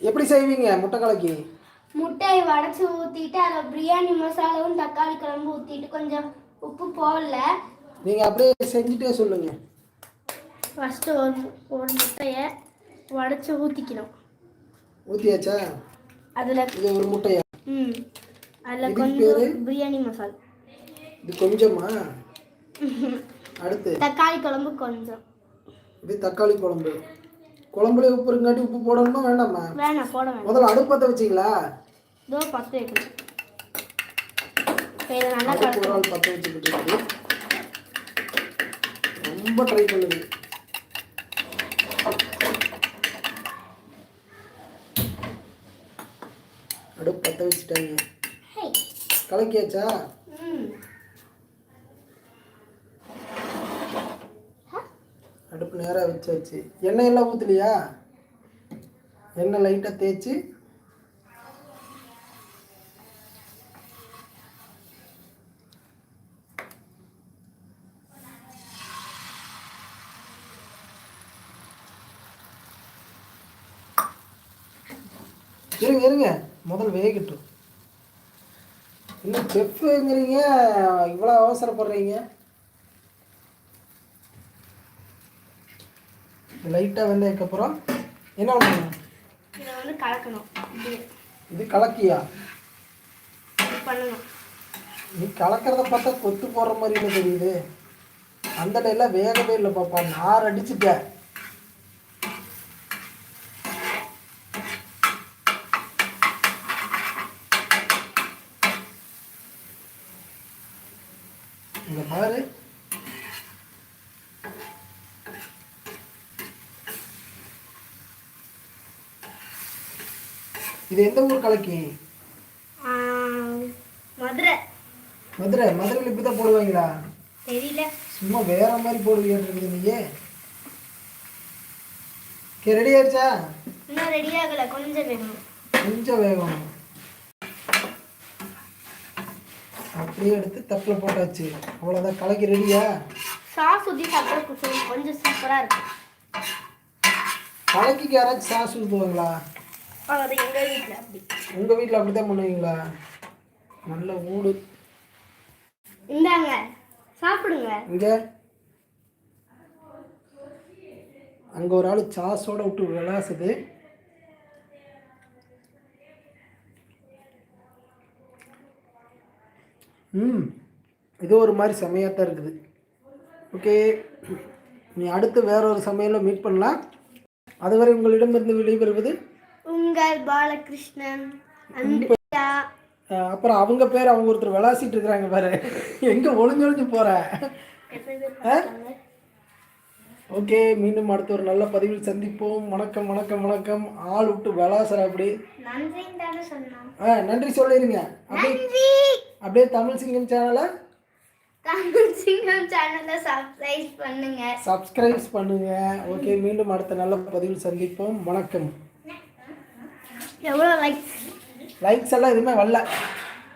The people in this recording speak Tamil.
எப்படி செய்வீங்க முட்டை கலக்கி? முட்டையை வடைச்சு ஊற்றிட்டு அதில் பிரியாணி மசாலாவும் தக்காளி குழம்பு ஊற்றிட்டு கொஞ்சம் உப்பு போடல. நீங்கள் அப்படியே செஞ்சுட்டே சொல்லுங்கள் ஃபஸ்ட்டு ஒரு ஒரு முட்டையை உடச்சி ஊற்றிக்கணும் ஊற்றியாச்சா அதில் இது ஒரு முட்டையா? ம். அதில் கொஞ்சம் பேரு? பிரியாணி மசாலா. இது கொஞ்சமா? அடுத்து? தக்காளி குழம்பு கொஞ்சம். இது தக்காளி குழம்பு. குழம்புல உப்பு இருக்காட்டி உப்பு போடணுமா வேண்டாமா? வேணாம் போட வேணாம். முதல்ல அடுப்பத்தை வச்சிங்களா இதோ பத்து வைக்கணும் இப்போ இதை நல்லா அடுப்பு ஒரு ஆள் பற்ற வச்சுக்கிட்டு இருக்கு. ரொம்ப ட்ரை பண்ணுது. அடுப்பு பற்ற வச்சுட்டாங்க. கலக்கியாச்சா ம் அடுப்பு நேராக வச்சாச்சு. எண்ணெய் எல்லாம் ஊற்றலையா எண்ணெய் லைட்டாக தேய்ச்சி. இருங்க இருங்க. முதல் வேகட்டும். இன்னும் செஃப்ங்கிறீங்க இவ்வளோ அவசரப்படுறீங்க? லைட்டாக வெந்ததுக்கப்புறம் என்ன பண்ணணும்? இதை வந்து கலக்கணும். இது கலக்கியா? பண்ணணும். நீ கலக்கிறத பார்த்தா கொத்து போடுற மாதிரி இல்லை தெரியுது? அந்த எல்லாம் வேகவே இல்லை பாப்பா நார் அடிச்சுட்ட. இங்க பாரு. இது எந்த ஊர் கலக்கி? மதுரை. மதுரை? மதுரையில் இப்படி தான் போடுவாங்களா? தெரியல. சும்மா வேற மாதிரி போடுவீங்க நீயே? ஓகே ரெடி ஆயிடுச்சா? இன்னும் ரெடி ஆகலை. கொஞ்சம் வேணும் கொஞ்சம் வேகம். அப்படியே எடுத்து தட்டில் போட்டாச்சு. அவ்வளோதான் கலக்கி ரெடியா சாஸ் ஊற்றி கொஞ்சம் கொஞ்சம் சூப்பராக இருக்கும். கலக்கிக்கு யாராச்சும் சாஸ் ஊற்றுவாங்களா அது எங்கள் வீட்டில் அப்படி உங்கள் வீட்டில் அப்படி தான் பண்ணுவீங்களா? நல்ல ஊடு. இந்தாங்க சாப்பிடுங்க. இங்கே? அங்கே ஒரு ஆள் சாஸோட விட்டு விளாசுது. ம் இது ஒரு மாதிரி செமையாக தான் இருக்குது. ஓகே நீ அடுத்து வேற ஒரு சமையலில் மீட் பண்ணலாம். அதுவரை உங்களிடமிருந்து விடைபெறுவது உங்கள் பாலகிருஷ்ணன் அப்புறம் அவங்க பேர் அவங்க ஒருத்தர் விளாசிட்டு இருக்கிறாங்க பாரு. எங்கே எத்தனை பேர் பார்த்தாங்க? ஓகே மீண்டும் அடுத்த ஒரு நல்ல பதிவில் சந்திப்போம். வணக்கம் வணக்கம் வணக்கம். ஆள் விட்டு விளாசுற அப்படி. ஆ நன்றி சொல்லிடுங்க அப்படியே அப்படியே தமிழ் சிங்கம் சேனலை தமிழ் சிங்கம் சேனலை சப்ஸ்கிரைப் பண்ணுங்க. சப்ஸ்கிரைப் பண்ணுங்க. ஓகே மீண்டும் அடுத்த நல்ல பதிவில் சந்திப்போம். வணக்கம். எவ்வளோ லைக்ஸ் லைக்ஸ் எல்லாம் எதுவுமே வரல.